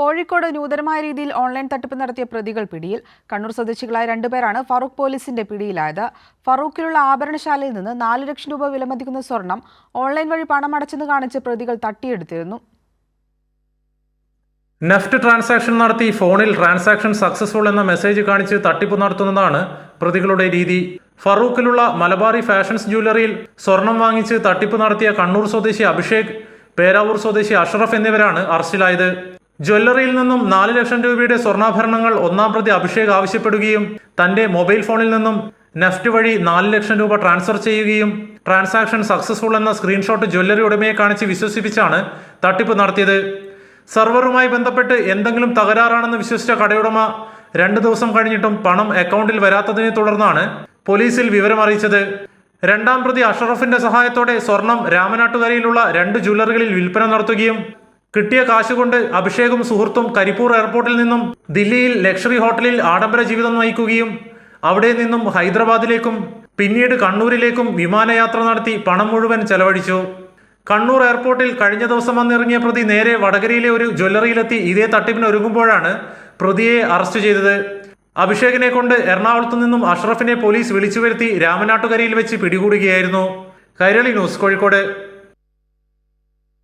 കോഴിക്കോട് നൂതനമായ രീതിയിൽ ഓൺലൈൻ തട്ടിപ്പ് നടത്തിയ പ്രതികൾ പിടിയിൽ കണ്ണൂർ സ്വദേശികളായ രണ്ടുപേരാണ് ഫറൂഖ് പോലീസിന്റെ പിടിയിലായത്. ഫറൂഖിലുള്ള ആഭരണശാലയിൽ നിന്ന് നാല് ലക്ഷം രൂപ വിലമതിക്കുന്ന സ്വർണം ഓൺലൈൻ വഴി പണമടച്ചെന്ന് കാണിച്ച് പ്രതികൾ തട്ടിയെടുത്തിരുന്നു. നെഫ്റ്റ് ട്രാൻസാക്ഷൻ നടത്തി ഫോണിൽ ട്രാൻസാക്ഷൻ സക്സസ്ഫുൾ എന്ന മെസ്സേജ് കാണിച്ച് തട്ടിപ്പ് നടത്തുന്നതാണ് പ്രതികളുടെ രീതി. ഫറൂഖിലുള്ള മലബാറി ഫാഷൻസ് ജ്വല്ലറിയിൽ സ്വർണം വാങ്ങിച്ച് തട്ടിപ്പ് നടത്തിയ കണ്ണൂർ സ്വദേശി അഭിഷേക് പേരാവൂർ സ്വദേശി അഷ്റഫ് എന്നിവരാണ് അറസ്റ്റിലായത്. ജ്വല്ലറിയിൽ നിന്നും നാല് ലക്ഷം രൂപയുടെ സ്വർണാഭരണങ്ങൾ ഒന്നാം പ്രതി അഭിഷേക് ആവശ്യപ്പെടുകയും തന്റെ മൊബൈൽ ഫോണിൽ നിന്നും നെഫ്റ്റ് വഴി നാല് ലക്ഷം രൂപ ട്രാൻസ്ഫർ ചെയ്യുകയും ട്രാൻസാക്ഷൻ സക്സസ്ഫുൾ എന്ന സ്ക്രീൻഷോട്ട് ജ്വല്ലറി ഉടമയെ കാണിച്ച് വിശ്വസിപ്പിച്ചാണ് തട്ടിപ്പ് നടത്തിയത്. സെർവറുമായി ബന്ധപ്പെട്ട് എന്തെങ്കിലും തകരാറാണെന്ന് വിശ്വസിച്ച കടയുടമ രണ്ട് ദിവസം കഴിഞ്ഞിട്ടും പണം അക്കൗണ്ടിൽ വരാത്തതിനെ തുടർന്നാണ് പോലീസിൽ വിവരം അറിയിച്ചത്. രണ്ടാം പ്രതി അഷറഫിന്റെ സഹായത്തോടെ സ്വർണം രാമനാട്ടുകരയിലുള്ള രണ്ട് ജ്വല്ലറികളിൽ വിൽപ്പന നടത്തുകയും കിട്ടിയ കാശുകൊണ്ട് അഭിഷേകും സുഹൃത്തും കരിപ്പൂർ എയർപോർട്ടിൽ നിന്നും ദില്ലിയിൽ ലക്ഷറി ഹോട്ടലിൽ ആഡംബര ജീവിതം നയിക്കുകയും അവിടെ നിന്നും ഹൈദരാബാദിലേക്കും പിന്നീട് കണ്ണൂരിലേക്കും വിമാനയാത്ര നടത്തി പണം മുഴുവൻ ചെലവഴിച്ചു. കണ്ണൂർ എയർപോർട്ടിൽ കഴിഞ്ഞ ദിവസം വന്നിറങ്ങിയ പ്രതി നേരെ വടകരയിലെ ഒരു ജ്വല്ലറിയിലെത്തി ഇതേ തട്ടിപ്പിന് ഒരുങ്ങുമ്പോഴാണ് പ്രതിയെ അറസ്റ്റ് ചെയ്തത്. അഭിഷേകിനെ കൊണ്ട് എറണാകുളത്തു നിന്നും അഷ്റഫിനെ പോലീസ് വിളിച്ചു വരുത്തി രാമനാട്ടുകരയിൽ വെച്ച് പിടികൂടുകയായിരുന്നു. കൈരളി ന്യൂസ് കോഴിക്കോട്.